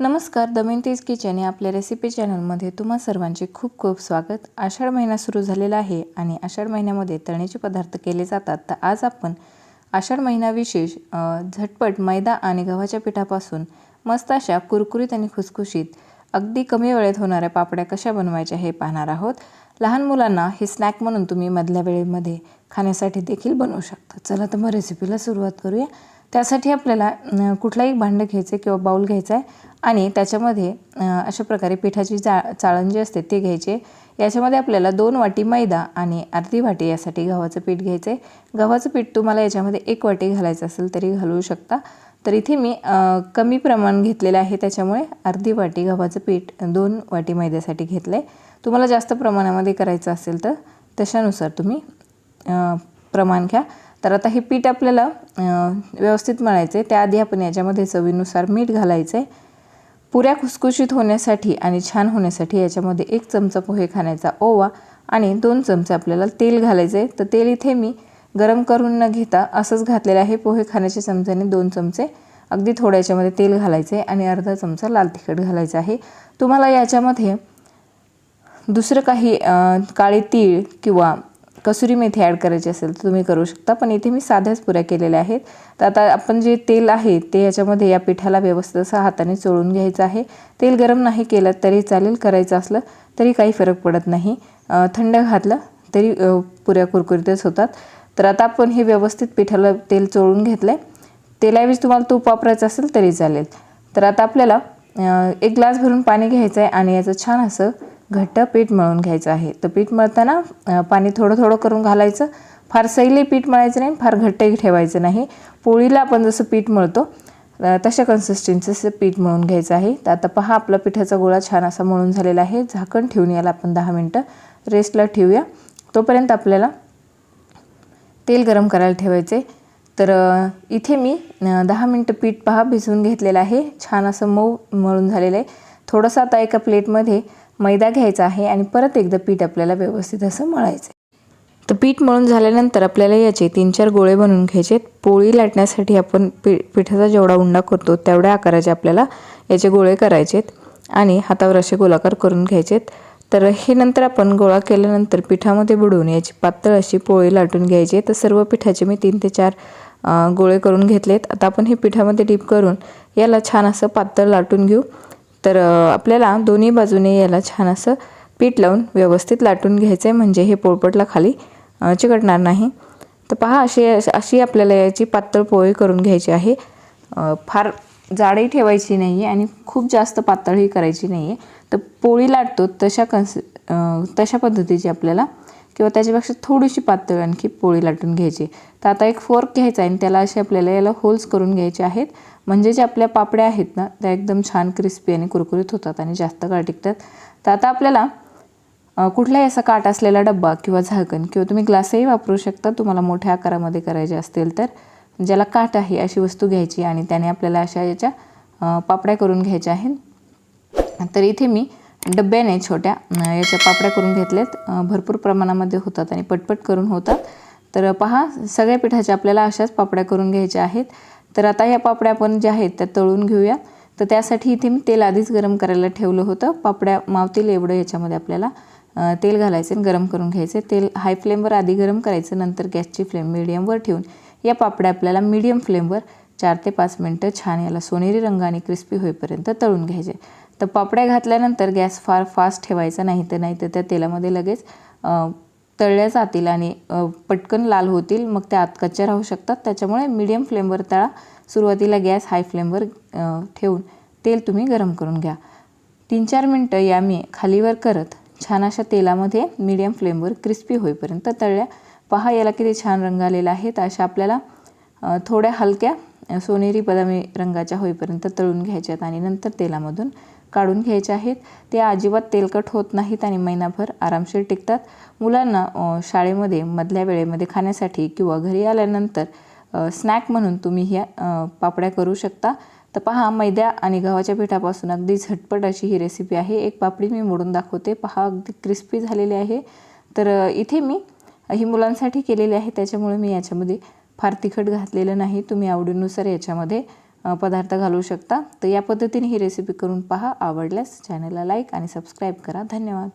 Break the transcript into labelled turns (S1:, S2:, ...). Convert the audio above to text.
S1: नमस्कार दमयंतीज किचन या आपल्या रेसिपी चॅनलमध्ये तुम्हा सर्वांचे खूप खूप स्वागत. आषाढ महिना सुरू झालेला आहे आणि आषाढ महिन्यामध्ये तळणीचे पदार्थ केले जातात. तर आज आपण आषाढ महिना विशेष झटपट मैदा आणि गव्हाच्या पिठापासून मस्त अशा कुरकुरीत आणि खुसखुशीत अगदी कमी वेळेत होणाऱ्या पापड्या कशा बनवायच्या हे पाहणार आहोत. लहान मुलांना हे स्नॅक म्हणून तुम्ही मधल्या वेळेमध्ये खाण्यासाठी देखील बनवू शकता. चला तर मग रेसिपीला सुरुवात करूया. त्यासाठी आपल्याला कुठलाही भांडं घ्यायचं आहे किंवा बाऊल घ्यायचा आहे आणि त्याच्यामध्ये अशा प्रकारे पिठाची जा चाळण जी असते ते घ्यायचे. याच्यामध्ये आपल्याला दोन वाटी मैदा आणि अर्धी वाटी यासाठी गव्हाचं पीठ घ्यायचं आहे गव्हाचं पीठ तुम्हाला याच्यामध्ये एक वाटी घालायचं असेल तरी घालू शकता. तर इथे मी कमी प्रमाण घेतलेलं आहे त्याच्यामुळे अर्धी वाटी गव्हाचं पीठ दोन वाटी मैद्यासाठी घेतलं आहे तुम्हाला जास्त प्रमाणामध्ये करायचं असेल तर तशानुसार तुम्ही प्रमाण घ्या. तर आता हे पीठ आपल्याला व्यवस्थित मळायचं आहे त्याआधी आपण याच्यामध्ये चवीनुसार मीठ घालायचं आहे पुऱ्या खुसखुशीत होण्यासाठी आणि छान होण्यासाठी याच्यामध्ये एक चमचा पोहे खाण्याचा ओवा आणि दोन चमचे आपल्याला तेल घालायचं आहे तर तेल इथे मी गरम करून न घेता असंच घातलेलं आहे. पोहे खाण्याच्या चमच्याने दोन चमचे. अगदी थोड्या याच्यामध्ये तेल घालायचं आहे आणि अर्धा चमचा लाल तिखट घालायचा आहे. तुम्हाला याच्यामध्ये दुसरं काही काळे तीळ किंवा कसुरी मेथी ॲड करायची असेल तर तुम्ही करू शकता. पण इथे मी साध्याच पुऱ्या केलेल्या आहेत. तर आता आपण जे तेल आहे ते याच्यामध्ये या पिठाला व्यवस्थित असं हाताने चोळून घ्यायचं आहे. तेल गरम नाही केलं तरी चालेल करायचं असलं तरी काही फरक पडत नाही. थंड घातलं तरी पुऱ्या कुरकुरीतच होतात. तर आता आपण हे व्यवस्थित पिठाला तेल चोळून घेतलं आहे तेलाऐवजी तुम्हाला तूप वापरायचं असेल तरी चालेल. तर आता आपल्याला एक ग्लास भरून पाणी घ्यायचं आहे आणि याचं छान असं घट्ट पीठ मळून घ्यायचं आहे. तर पीठ मळताना पाणी थोडं थोडं करून घालायचं. फार सैले पीठ मळायचं नाही फार घट्टही ठेवायचं नाही. पोळीला आपण जसं पीठ मळतो तशा कन्सिस्टन्सीचं पीठ मळून घ्यायचं आहे. तर आता पहा आपला पिठाचा गोळा छान असा मळून झालेला आहे. झाकण ठेवून याला आपण दहा मिनटं. रेस्टला ठेवूया. तोपर्यंत आपल्याला तेल गरम करायला ठेवायचे तर इथे मी दहा मिनटं पीठ पहा भिजवून घेतलेलं आहे. छान असं मऊ मळून झालेलं आहे. थोडंसं आता एका प्लेटमध्ये मैदा घ्यायचा आहे आणि परत एकदा पीठ आपल्याला व्यवस्थित असं मळायचं आहे तर पीठ मळून झाल्यानंतर आपल्याला याचे तीन चार गोळे बनवून घ्यायचे पोळी लाटण्यासाठी आपण पी पिठाचा जेवढा उंडा करतो तेवढ्या आकाराचे आपल्याला याचे गोळे करायचेत आणि हातावर असे गोलाकार करून घ्यायचेत. तर हे नंतर आपण गोळा केल्यानंतर पिठामध्ये बुडवून याची पातळ अशी पोळी लाटून घ्यायची. तर सर्व पिठाचे मी तीन ते चार गोळे करून घेतलेत. आता आपण हे पिठामध्ये डीप करून याला छान असं पातळ लाटून घेऊ. तर आपल्याला दोन्ही बाजूने याला छान असं पीठ लावून व्यवस्थित लाटून घ्यायचं आहे म्हणजे हे पोळपटला खाली चिकटणार नाही. तर पहा अशी अशी आपल्याला याची पातळ पोळी करून घ्यायची आहे. फार जाडही ठेवायची नाही आहे आणि खूप जास्त पातळही करायची नाही आहे तर पोळी लाटतो तशा कन्स तशा पद्धतीची आपल्याला किंवा त्याच्यापेक्षा थोडीशी पातळ आणखी पोळी लाटून घ्यायची. तर आता एक फोर्क घ्यायचा आहे आणि त्याला असे आपल्याला याला होल्स करून घ्यायचे आहेत. म्हणजे जे आपल्या पापड्या आहेत ना त्या एकदम छान क्रिस्पी आणि कुरकुरीत होतात आणि जास्त काळ टिकतात. तर आता आपल्याला कुठलाही असा काट असलेला डब्बा किंवा झाकण किंवा तुम्ही ग्लासही वापरू शकता. तुम्हाला मोठ्या आकारामध्ये करायचे असतील तर. ज्याला काट आहे अशी वस्तू घ्यायची आणि त्याने आपल्याला अशा याच्या पापड्या करून घ्यायच्या आहेत. तर इथे मी डब्याने छोट्या. याच्या पापड्या करून घेतल्यात भरपूर प्रमाणामध्ये होतात आणि पटपट करून होतात. तर पहा सगळ्या पिठाच्या आपल्याला अशाच पापड्या करून घ्यायच्या आहेत. तर आता या पापड्या आपण ज्या आहेत त्या तळून घेऊया. तर त्यासाठी इथे मी तेल आधीच गरम करायला ठेवलं होतं. पापड्या मावतील एवढं याच्यामध्ये आपल्याला. तेल घालायचं आणि गरम करून घ्यायचे. तेल हाय फ्लेमवर आधी गरम करायचं नंतर गॅसची फ्लेम मिडियमवर ठेवून. या पापड्या आपल्याला मीडियम फ्लेमवर चार ते पाच मिनटं छान याला सोनेरी रंग आणि क्रिस्पी होईपर्यंत तळून घ्यायचे. तर पापड्या घातल्यानंतर गॅस फार फास्ट ठेवायचा नाही तर नाही तर त्या तेलामध्ये लगेच तळल्या जातील आणि पटकन लाल होतील. मग त्या आत कच्च्या राहू शकतात. त्याच्यामुळे मिडियम फ्लेमवर तळा. सुरुवातीला गॅस हाय फ्लेमवर ठेवून तेल तुम्ही गरम करून घ्या. तीन चार मिनटं या मी खालीवर करत छान अशा तेलामध्ये मीडियम फ्लेमवर क्रिस्पी होईपर्यंत तळल्या. पहा याला किती छान रंग आलेला आहे. तर अशा आपल्याला थोड्या हलक्या सोनेरी बदामी रंगाच्या होईपर्यंत तळून घ्यायच्यात आणि नंतर तेलामधून काढून घ्यायचे आहेत. ते अजिबात तेलकट होत नाहीत आणि महिनाभर आरामशीर टिकतात. मुलांना शाळेमध्ये मधल्या वेळेमध्ये खाण्यासाठी किंवा घरी आल्यानंतर स्नॅक म्हणून तुम्ही ह्या पापड्या करू शकता. तर पहा मैद्या आणि गव्हाच्या पिठापासून अगदी झटपट अशी ही रेसिपी आहे. एक पापडी मी मोडून दाखवते. पहा अगदी क्रिस्पी झालेली आहे. तर इथे मी ही मुलांसाठी केलेली आहे. त्याच्यामुळे मी याच्यामध्ये फार तिखट घातलेलं नाही. तुम्ही आवडीनुसार याच्यामध्ये पदार्थ घालू शकता. तर या पद्धतीने ही रेसिपी करून पहा. आवडल्यास चॅनलला लाईक आणि सबस्क्राईब करा. धन्यवाद.